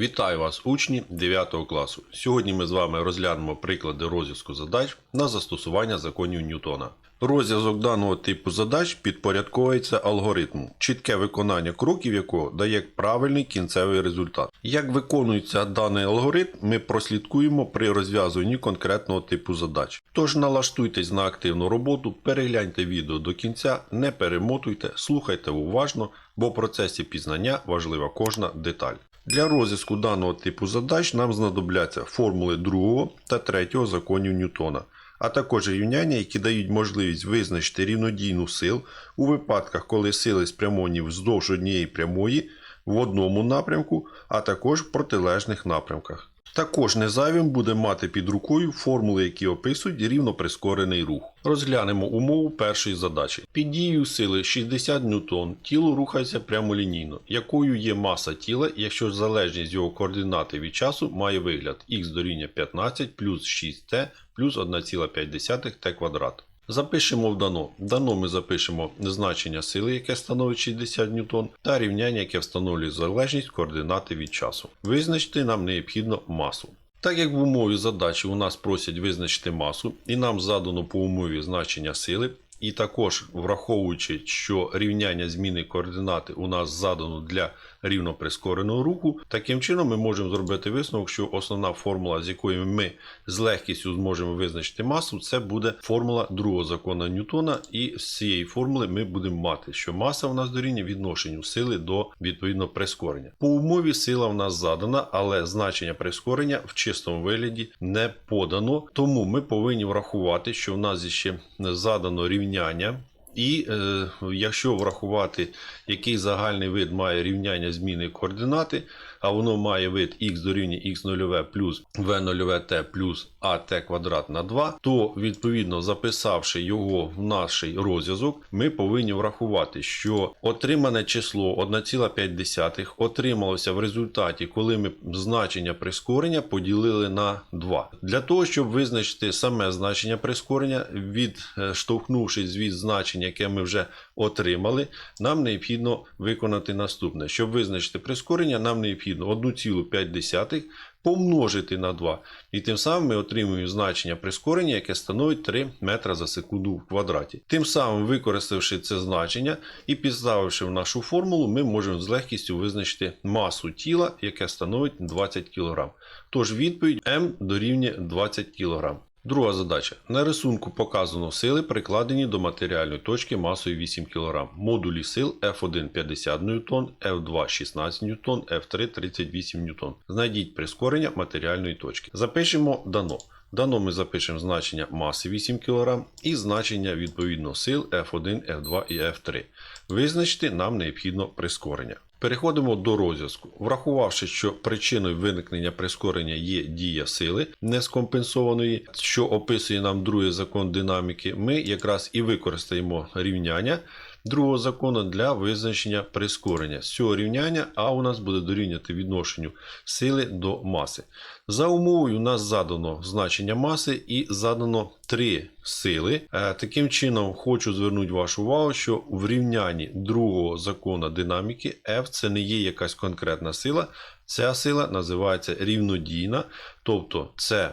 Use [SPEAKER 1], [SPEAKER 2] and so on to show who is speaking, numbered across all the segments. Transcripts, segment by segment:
[SPEAKER 1] Вітаю вас, учні 9 класу. Сьогодні ми з вами розглянемо приклади розв'язку задач на застосування законів Ньютона. Розв'язок даного типу задач підпорядковується алгоритму, чітке виконання кроків якого дає правильний кінцевий результат. Як виконується даний алгоритм, ми прослідкуємо при розв'язуванні конкретного типу задач. Тож налаштуйтесь на активну роботу, перегляньте відео до кінця, не перемотуйте, слухайте уважно, бо в процесі пізнання важлива кожна деталь. Для розв'язку даного типу задач нам знадобляться формули другого та третього законів Ньютона, а також рівняння, які дають можливість визначити рівнодійну сил у випадках, коли сили спрямовані вздовж однієї прямої в одному напрямку, а також в протилежних напрямках. Також незайвим буде мати під рукою формули, які описують рівноприскорений рух. Розглянемо умову першої задачі. Під дією сили 60 ньютон тіло рухається прямолінійно, якою є маса тіла, якщо залежність його координати від часу має вигляд х дорівнює 15 плюс 6t плюс 1,5 t квадрат. Запишемо в дано. Дано ми запишемо значення сили, яке становить 60 ньютон, та рівняння, яке встановлює залежність координати від часу. Визначити нам необхідно масу. Так як в умові задачі у нас просять визначити масу, і нам задано по умові значення сили, і також враховуючи, що рівняння зміни координати у нас задано для рівноприскореного руху, таким чином ми можемо зробити висновок, що основна формула, з якою ми з легкістю зможемо визначити масу, це буде формула другого закону Ньютона, і з цієї формули ми будемо мати, що маса у нас дорівнює відношенню сили до відповідно прискорення. По умові сила в нас задана, але значення прискорення в чистому вигляді не подано, тому ми повинні врахувати, що в нас ще задано рівняння. І е, якщо врахувати, який загальний вид має рівняння зміни координати, а воно має вид х дорівнює х0 плюс v0t плюс at квадрат на 2, то відповідно записавши його в наш розв'язок, ми повинні врахувати, що отримане число 1,5 отрималося в результаті, коли ми значення прискорення поділили на 2. Для того, щоб визначити саме значення прискорення, відштовхнувшись від значення, яке ми вже отримали, нам необхідно виконати наступне. Щоб визначити прискорення, нам необхідно 1,5 помножити на 2. І тим самим ми отримуємо значення прискорення, яке становить 3 метра за секунду в квадраті. Тим самим, використавши це значення і підставивши в нашу формулу, ми можемо з легкістю визначити масу тіла, яке становить 20 кг. Тож відповідь М дорівнює 20 кг. Друга задача. На рисунку показано сили, прикладені до матеріальної точки масою 8 кг. Модулі сил F1 50 ньютон, F2 16 ньютон, F3 38 ньютон. Знайдіть прискорення матеріальної точки. Запишемо дано. Дано ми запишемо значення маси 8 кг і значення відповідно сил F1, F2 і F3. Визначити нам необхідно прискорення. Переходимо до розв'язку. Врахувавши, що причиною виникнення прискорення є дія сили нескомпенсованої, що описує нам другий закон динаміки, ми якраз і використаємо рівняння другого закону для визначення прискорення. З цього рівняння А у нас буде дорівняти відношенню сили до маси. За умовою у нас задано значення маси і задано три сили. Е, Таким чином, хочу звернути вашу увагу, що в рівнянні другого закону динаміки F це не є якась конкретна сила. Ця сила називається рівнодійна, тобто це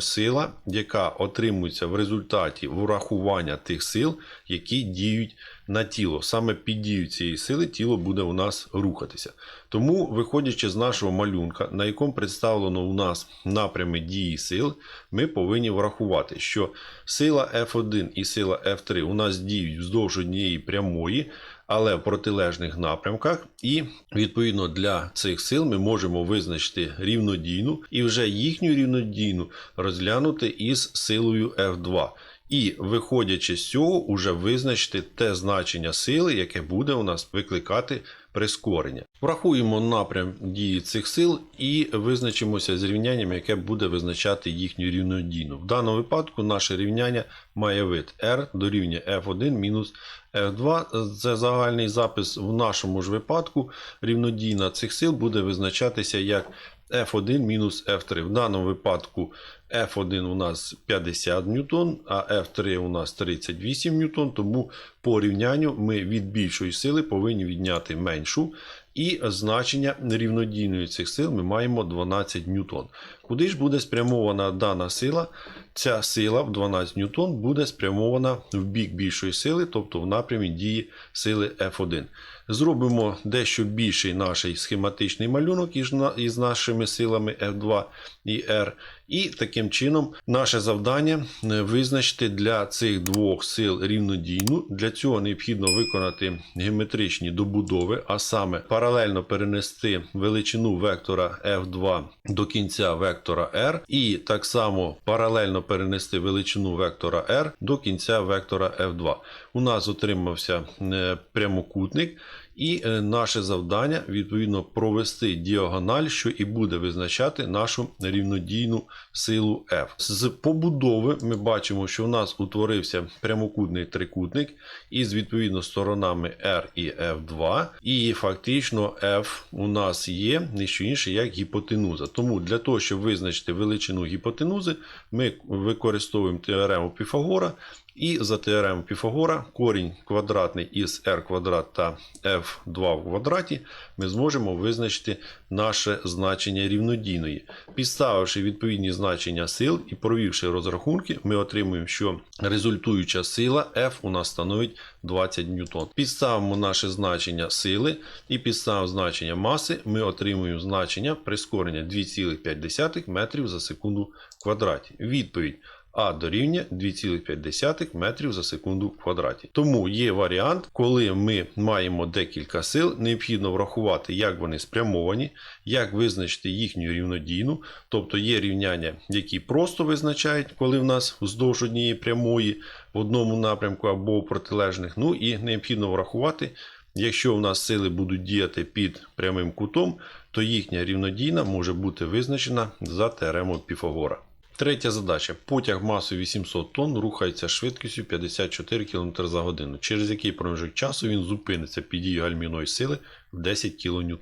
[SPEAKER 1] сила, яка отримується в результаті врахування тих сил, які діють на тіло. Саме під дією цієї сили тіло буде у нас рухатися. Тому, виходячи з нашого малюнка, на якому представлено у нас напрями дії сил, ми повинні врахувати, що сила F1 і сила F3 у нас діють вздовж однієї прямої, але в протилежних напрямках, і відповідно для цих сил ми можемо визначити рівнодійну і вже їхню рівнодійну розглянути із силою F2. І, виходячи з цього, уже визначити те значення сили, яке буде у нас викликати прискорення. Врахуємо напрям дії цих сил і визначимося з рівнянням, яке буде визначати їхню рівнодійну. В даному випадку наше рівняння має вид R дорівнює F1 мінус F2. Це загальний запис. В нашому ж випадку рівнодійна цих сил буде визначатися як F1 мінус F3. В даному випадку F1 у нас 50 ньютон, а F3 у нас 38 ньютон, тому по рівнянню ми від більшої сили повинні відняти меншу. І значення рівнодійної цих сил ми маємо 12 ньютон. Куди ж буде спрямована дана сила? Ця сила в 12 ньютон буде спрямована в бік більшої сили, тобто в напрямі дії сили F1. Зробимо дещо більший наш схематичний малюнок із на- із нашими силами F2 і R. І таким чином наше завдання е, визначити для цих двох сил рівнодійну. Для цього необхідно виконати геометричні добудови, а саме паралельно перенести величину вектора F2 до кінця вектора R, і так само паралельно перенести величину вектора R до кінця вектора F2. У нас отримався е, прямокутник. І е, наше завдання відповідно провести діагональ, що і буде визначати нашу рівнодійну силу F. З побудови ми бачимо, що у нас утворився прямокутний трикутник із відповідно сторонами R і F2. І фактично F у нас є не що інше, як гіпотенуза. Тому для того, щоб визначити величину гіпотенузи, ми використовуємо теорему Піфагора. І за теоремою Піфагора корінь квадратний із r квадрат та f2 в квадраті ми зможемо визначити наше значення рівнодійної. Підставивши відповідні значення сил і провівши розрахунки, ми отримуємо, що результуюча сила F у нас становить 20 ньютон. Підставимо наше значення сили і підставимо значення маси, ми отримуємо значення прискорення 2,5 метрів за секунду в квадраті. Відповідь. А дорівнює 2,5 метрів за секунду в квадраті. Тому є варіант, коли ми маємо декілька сил, необхідно врахувати, як вони спрямовані, як визначити їхню рівнодійну. Тобто є рівняння, які просто визначають, коли в нас вздовж однієї прямої в одному напрямку або в протилежних. Ну і необхідно врахувати. Якщо у нас сили будуть діяти під прямим кутом, то їхня рівнодійна може бути визначена за теоремою Піфагора. Третя задача. Потяг масою 800 тонн рухається швидкістю 54 км за годину. Через який проміжок часу він зупиниться під дією гальмівної сили в 10 кН.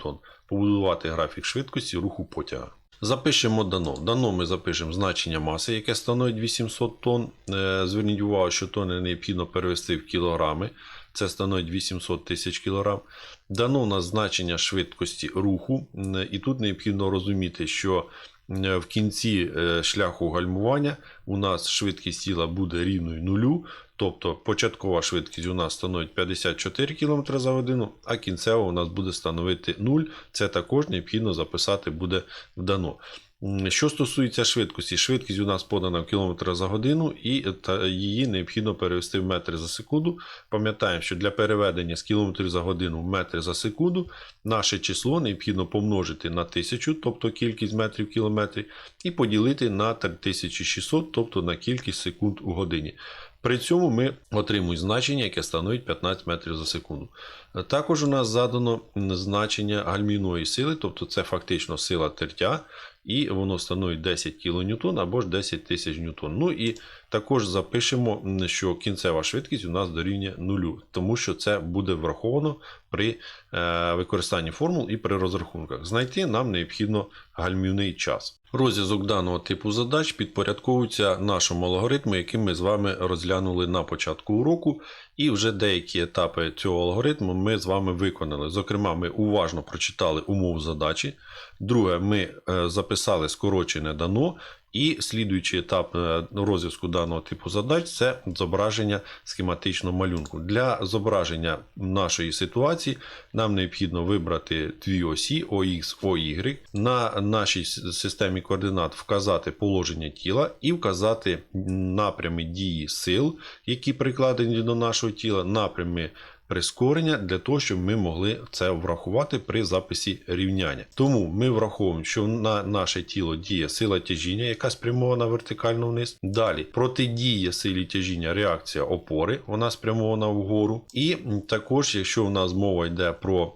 [SPEAKER 1] Побудувати графік швидкості руху потяга. Запишемо дано. Дано ми запишемо значення маси, яке становить 800 тонн. Е, Зверніть увагу, що тонни необхідно перевести в кілограми. Це становить 800 тисяч кілограм. Дано у нас значення швидкості руху. Е, І тут необхідно розуміти, що в кінці е, шляху гальмування у нас швидкість тіла буде рівною нулю. Тобто початкова швидкість у нас становить 54 км за годину, а кінцева у нас буде становити 0. Це також необхідно записати буде вдано. Що стосується швидкості, швидкість у нас подана в км за годину, і її необхідно перевести в метри за секунду. Пам'ятаємо, що для переведення з км за годину в метри за секунду наше число необхідно помножити на 1000, тобто кількість метрів в кілометрі, і поділити на 3600, тобто на кількість секунд у годині. При цьому ми отримуємо значення, яке становить 15 метрів за секунду. Також у нас задано значення гальмівної сили, тобто це фактично сила тертя, і воно становить 10 кН або ж 10 тисяч ньютон. Ну і також запишемо, що кінцева швидкість у нас дорівнює нулю, тому що це буде враховано при е, використанні формул і при розрахунках. Знайти нам необхідно гальмівний час. Розв'язок даного типу задач підпорядковується нашому алгоритму, який ми з вами розглянули на початку уроку, і вже деякі етапи цього алгоритму ми з вами виконали. Зокрема, ми уважно прочитали умову задачі. Друге, ми е, записали скорочене дано. І слідуючий етап е, розв'язку даного типу задач це зображення схематичного малюнку. Для зображення нашої ситуації нам необхідно вибрати дві осі OX, OY. На нашій системі координат вказати положення тіла і вказати напрями дії сил, які прикладені до нашого тіла, напрями прискорення для того, щоб ми могли це врахувати при записі рівняння. Тому ми враховуємо, що на наше тіло діє сила тяжіння, яка спрямована вертикально вниз. Далі протидіє силі тяжіння реакція опори, вона спрямована вгору. І також, якщо у нас мова йде про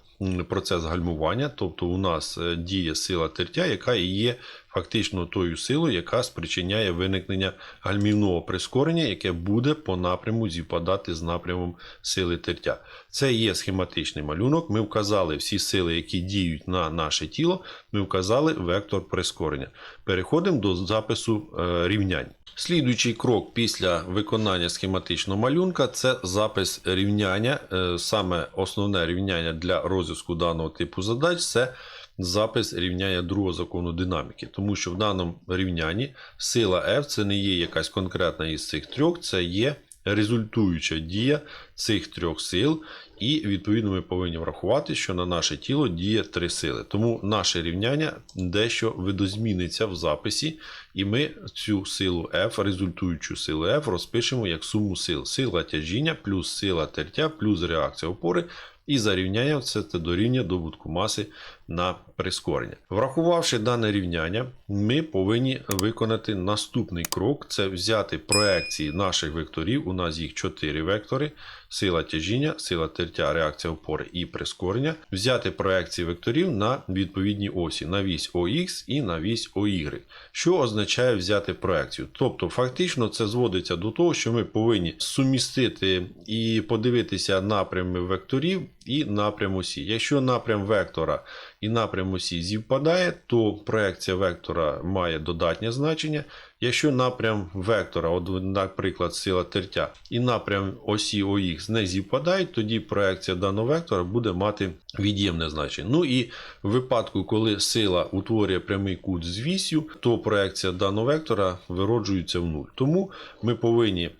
[SPEAKER 1] процес гальмування, тобто у нас е, діє сила тертя, яка є фактично тою силою, яка спричиняє виникнення гальмівного прискорення, яке буде по напряму зівпадати з напрямом сили тертя. Це є схематичний малюнок. Ми вказали всі сили, які діють на наше тіло. Ми вказали вектор прискорення. Переходимо до запису е, рівнянь. Слідуючий крок після виконання схематичного малюнка це запис рівняння. Е, Саме основне рівняння для розв'язку даного типу задач це запис рівняння другого закону динаміки. Тому що в даному рівнянні сила F це не є якась конкретна із цих трьох, це є результуюча дія цих трьох сил. І відповідно ми повинні врахувати, що на наше тіло діє три сили. Тому наше рівняння дещо видозміниться в записі, і ми цю силу F, результуючу силу F, розпишемо як суму сил. Сила тяжіння плюс сила тертя плюс реакція опори. І за рівнянням це дорівнює добутку маси на прискорення. Врахувавши дане рівняння, ми повинні виконати наступний крок: це взяти проекції наших векторів. У нас їх 4 вектори: сила тяжіння, сила тертя, реакція опори і прискорення. Взяти проекції векторів на відповідні осі на вісь ОХ і на вісь ОY. Що означає взяти проекцію? Тобто, фактично, це зводиться до того, що ми повинні сумістити і подивитися напрями векторів і напрям осі. Якщо напрям вектора і напрям осі зівпадає, то проекція вектора має додатнє значення. Якщо напрям вектора, от, наприклад, сила тертя, і напрям осі ОХ не зівпадають, тоді проекція даного вектора буде мати від'ємне значення. Ну і в випадку, коли сила утворює прямий кут з вісю, то проекція даного вектора вироджується в нуль. Тому ми повинні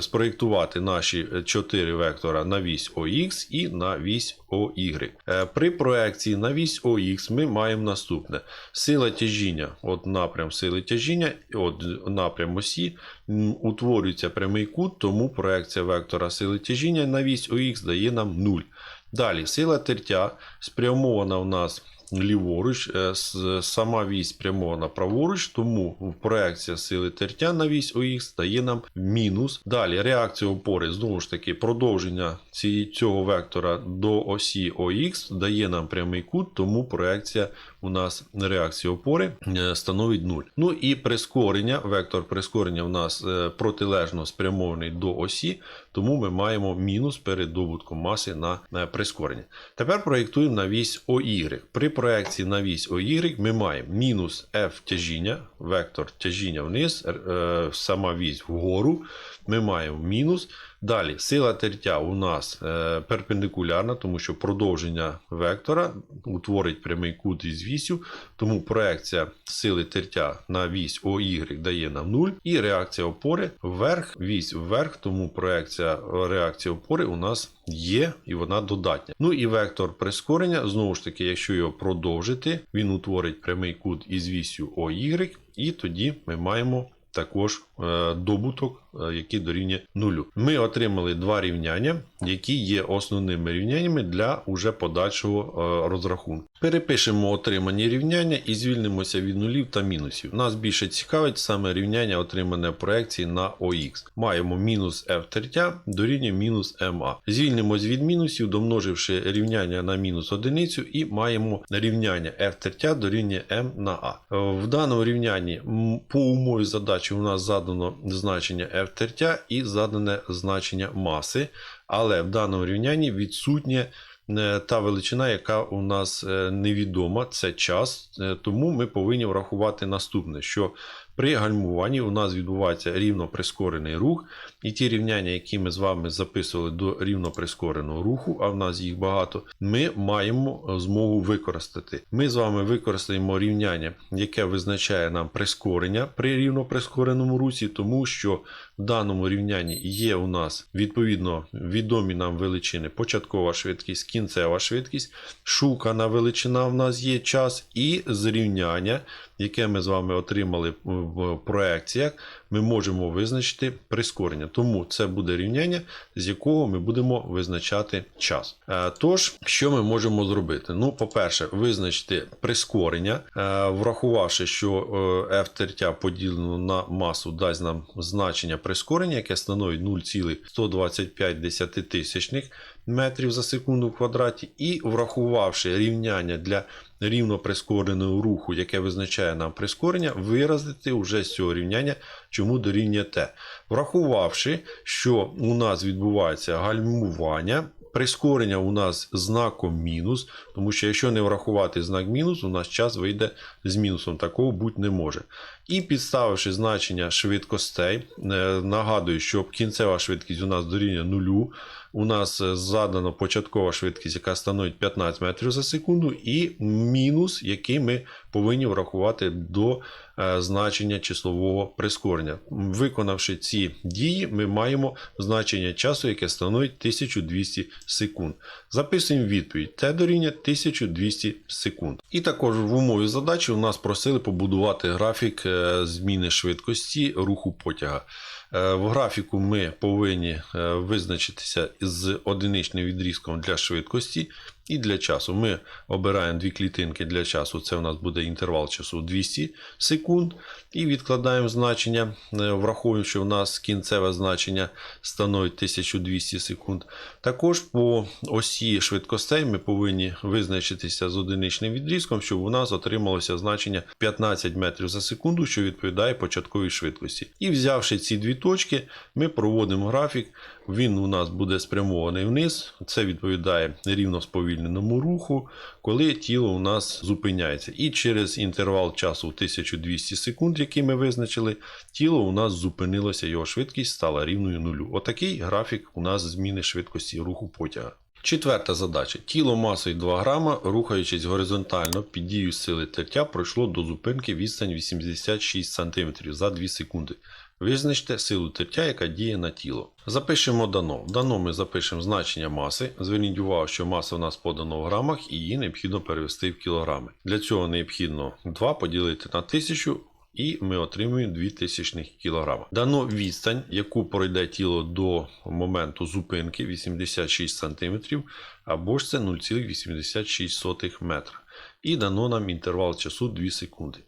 [SPEAKER 1] спроєктувати наші 4 вектора на вісь ОХ і на вісь OY. Е, При проекції на вісь ОХ ми маємо наступне: сила тяжіння, от напрям сили тяжіння, от напрям осі, утворюється прямий кут, тому проекція вектора сили тяжіння на вісь ОХ дає нам 0. Далі сила тертя спрямована у нас ліворуч, е, сама вісь спрямована праворуч, тому проекція сили тертя на вісь ОХ дає нам мінус. Далі реакція опори, знову ж таки, продовження цього вектора до осі ОХ дає нам прямий кут, тому проекція у нас реакція опори е, становить 0. Ну і прискорення, вектор прискорення у нас е, протилежно спрямований до осі, тому ми маємо мінус перед добутком маси на прискорення. Тепер проєктуємо на вісь OY. При проєкції на вісь OY ми маємо мінус F тяжіння, вектор тяжіння вниз, е, сама вісь вгору. Ми маємо мінус. Далі сила тертя у нас е, перпендикулярна, тому що продовження вектора утворить прямий кут із вісю, тому проекція сили тертя на вісь OY дає нам 0, і реакція опори вверх, вісь вверх, тому проекція реакції опори у нас є і вона додатня. Ну і вектор прискорення, знову ж таки, якщо його продовжити, він утворить прямий кут із вісю OY, і тоді ми маємо також добуток, е, який дорівнює нулю. Ми отримали два рівняння, які є основними рівняннями для уже подальшого е, розрахунку. Перепишемо отримані рівняння і звільнимося від нулів та мінусів. Нас більше цікавить саме рівняння, отримане в проекції на ОХ. Маємо мінус f тертя дорівнює мінус ма. Звільнимось від мінусів, домноживши рівняння на мінус одиницю, і маємо рівняння f тертя дорівнює m на. Е, В даному рівнянні по умові задачі у нас задано значення f тертя і задане значення маси, але в даному рівнянні відсутнє е, та величина, яка у нас е, невідома, це час. Е, Тому ми повинні врахувати наступне: що при гальмуванні у нас відбувається рівно прискорений рух, і ті рівняння, які ми з вами записували до рівно прискореного руху, а в нас їх багато, ми маємо е, змогу використати. Ми з вами використаємо рівняння, яке визначає нам прискорення при рівно прискореному русі, тому що в даному рівнянні є у нас відповідно відомі нам величини початкова швидкість, кінцева швидкість, шукана величина в нас є час, і зрівняння, яке ми з вами отримали в проекціях, ми можемо визначити прискорення. Тому це буде рівняння, з якого ми будемо визначати час. Е, Тож, що ми можемо зробити? Ну, по-перше, визначити прискорення, е, врахувавши, що е, f тертя поділено на масу дасть нам значення прискорення, яке становить 0,125. Метрів за секунду в квадраті, і врахувавши рівняння для рівно прискореного руху, яке визначає нам прискорення, виразити вже з цього рівняння, чому дорівнює t. Врахувавши, що у нас відбувається гальмування. Прискорення у нас знаком мінус, тому що якщо не врахувати знак мінус, у нас час вийде з мінусом. Такого бути не може. І підставивши значення швидкостей, е, нагадую, що кінцева швидкість у нас дорівнює нулю. У нас е, задано початкова швидкість, яка становить 15 метрів за секунду, і мінус, який ми повинні врахувати до е, значення числового прискорення. Виконавши ці дії, ми маємо значення часу, яке становить 1200 секунд. Записуємо відповідь. Т дорівнює 1200 секунд. І також в умові задачі у нас просили побудувати графік е, зміни швидкості руху потяга. Е, В графіку ми повинні е, визначитися з одиничним відрізком для швидкості і для часу. Ми обираємо дві клітинки для часу. Це у нас буде інтервал часу 200 секунд. І відкладаємо значення, е, враховуємо, що у нас кінцеве значення становить 1200 секунд. Також по осі швидкостей ми повинні визначитися з одиничним відрізком, щоб у нас отрималося значення 15 метрів за секунду, що відповідає початковій швидкості. І взявши ці дві точки, ми проводимо графік. Він у нас буде спрямований вниз. Це відповідає рівно сповільненому руху, коли тіло у нас зупиняється. І через інтервал часу 1200 секунд, який ми визначили, тіло у нас зупинилося, його швидкість стала рівною нулю. Отакий графік у нас зміни швидкості руху потяга. Четверта задача. Тіло масою 2 грама, рухаючись горизонтально під дією сили тертя, пройшло до зупинки відстань 86 см за 2 секунди. Визначте силу тертя, яка діє на тіло. Запишемо дано. Дано ми запишемо значення маси. Зверніть увагу, що маса у нас подана в грамах і її необхідно перевести в кілограми. Для цього необхідно 2 поділити на 1000 і ми отримуємо 2000 кг. Дано відстань, яку пройде тіло до моменту зупинки 86 см, або ж це 0,86 метра. І дано нам інтервал часу 2 секунди.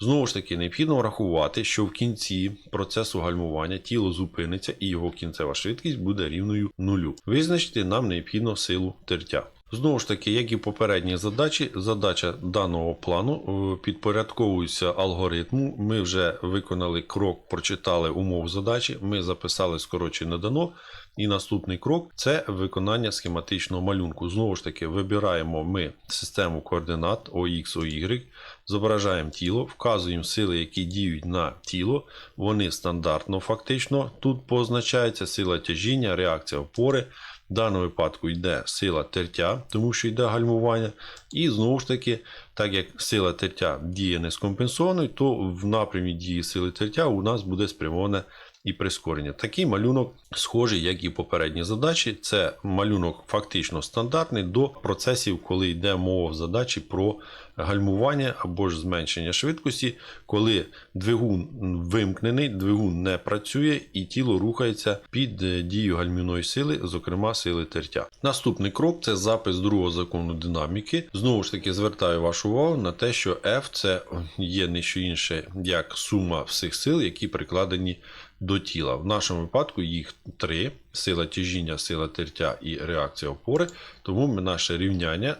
[SPEAKER 1] Знову ж таки, необхідно врахувати, що в кінці процесу гальмування тіло зупиниться і його кінцева швидкість буде рівною нулю. Визначити нам необхідно силу тертя. Знову ж таки, як і попередні задачі, задача даного плану е, підпорядковується алгоритму. Ми вже виконали крок, прочитали умов задачі, ми записали скорочене дано. І наступний крок це виконання схематичного малюнку. Знову ж таки, вибираємо ми систему координат OX, OY, зображаємо тіло, вказуємо сили, які діють на тіло. Вони стандартно фактично тут позначаються сила тяжіння, реакція опори. В даному випадку йде сила тертя, тому що йде гальмування. І знову ж таки, так як сила тертя діє не скомпенсованою, то в напрямі дії сили тертя у нас буде спрямоване і прискорення. Такий малюнок схожий, як і попередні задачі. Це малюнок фактично стандартний до процесів, коли йде мова в задачі про гальмування або ж зменшення швидкості, коли двигун вимкнений, двигун не працює і тіло рухається під е, дією гальмівної сили, зокрема сили тертя. Наступний крок це запис другого закону динаміки. Знову ж таки, звертаю вашу увагу на те, що F це є не що інше, як сума всіх сил, які прикладені до тіла. В нашому випадку їх три: сила тяжіння, сила тертя і реакція опори. Тому ми наше рівняння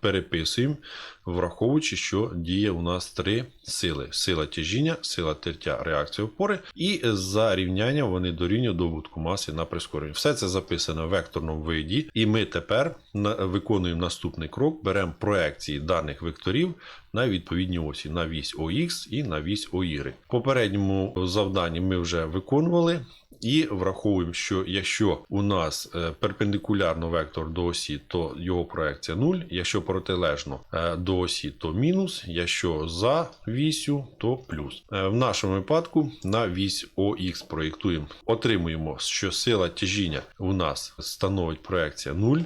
[SPEAKER 1] переписуємо, враховуючи, що діє у нас три сили: сила тяжіння, сила тертя, реакція опори. І за рівняння вони дорівнюють добутку маси на прискорення. Все це записано в векторному виді. І ми тепер виконуємо наступний крок: беремо проекції даних векторів на відповідні осі на вісь ОХ і на вісь ОY. В попередньому завданні ми вже виконували. І враховуємо, що якщо у нас е, перпендикулярно вектор до осі, то його проекція 0, якщо протилежно е, до осі, то мінус, якщо за вісю, то плюс. Е, В нашому випадку на вісь ОХ проєктуємо. Отримуємо, що сила тяжіння у нас становить проекція 0.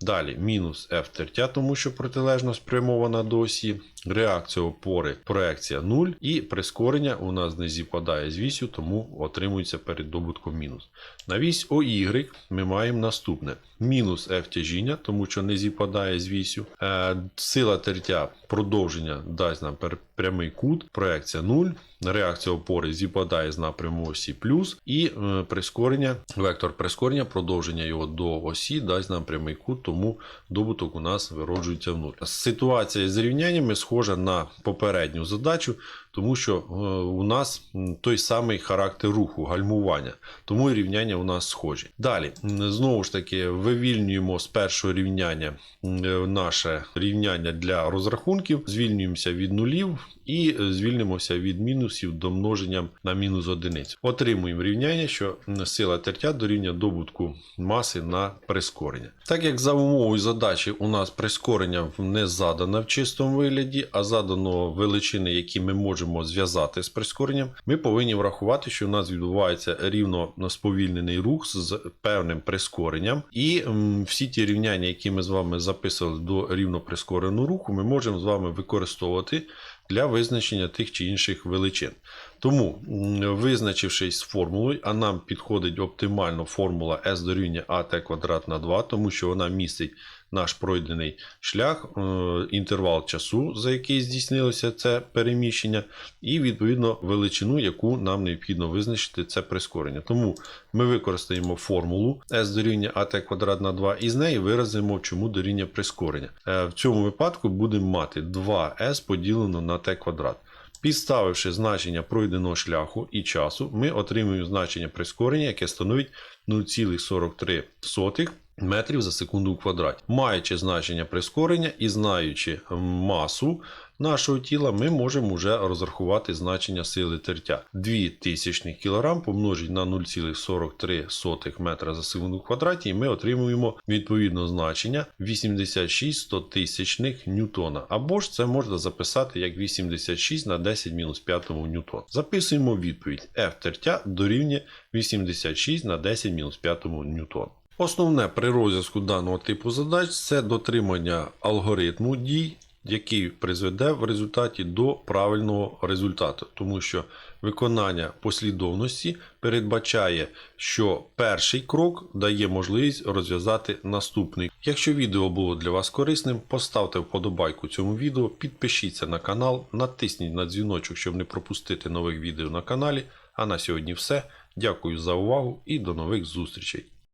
[SPEAKER 1] Далі мінус F тертя, тому що протилежно спрямована до осі. Реакція опори проекція 0 і прискорення у нас не зіпадає з вісю, тому отримується перед добутком мінус. На вісь OY ми маємо наступне: мінус F тяжіння, тому що не зіпадає з вісю. Е, сила тертя продовження дасть нам прямий кут, проекція 0. Реакція опори зіпадає з напряму осі плюс, і е, прискорення, вектор прискорення, продовження його до осі дасть нам прямий кут, тому добуток у нас вироджується в нуль. Ситуація з рівняннями схожа на попередню задачу, тому що е, у нас той самий характер руху, гальмування, тому і рівняння у нас схожі. Далі, знову ж таки, вивільнюємо з першого рівняння е, наше рівняння для розрахунків, звільнюємося від нулів і е, звільнимося від мінусів домноженням на мінус одиницю. Отримуємо рівняння, що сила тертя дорівнює добутку маси на прискорення. Так як за умовою задачі у нас прискорення не задано в чистому вигляді, а задано величини, які ми можемо зв'язати з прискоренням, ми повинні врахувати, що у нас відбувається рівно сповільнений рух з певним прискоренням, і всі ті рівняння, які ми з вами записували до рівно прискореного руху, ми можемо з вами використовувати для визначення тих чи інших величин. Тому, визначившись з формулою, а нам підходить оптимально формула S дорівнює AT квадрат на 2, тому що вона містить наш пройдений шлях, е, інтервал часу, за який здійснилося це переміщення, і відповідно величину, яку нам необхідно визначити це прискорення. Тому ми використаємо формулу S дорівнює AT квадрат на 2 і з неї виразимо, чому дорівнює прискорення. Е, В цьому випадку будемо мати 2S поділено на t квадрат. Підставивши значення пройденого шляху і часу, ми отримуємо значення прискорення, яке становить 0,43 метрів за секунду у квадраті. Маючи значення прискорення і знаючи масу нашого тіла, ми можемо вже розрахувати значення сили тертя. 2000 кг помножить на 0,43 метра за секунду в квадраті, і ми отримуємо відповідно значення 86 стотисячних ньютона. Або ж це можна записати як 86 на 10 мінус 5 ньютон. Записуємо відповідь F тертя дорівнює 86 на 10 мінус 5 ньютон. Основне при розв'язку даного типу задач це дотримання алгоритму дій, який призведе в результаті до правильного результату, тому що виконання послідовності передбачає, що перший крок дає можливість розв'язати наступний. Якщо відео було для вас корисним, поставте вподобайку цьому відео, підпишіться на канал, натисніть на дзвіночок, щоб не пропустити нових відео на каналі. А на сьогодні все. Дякую за увагу і до нових зустрічей!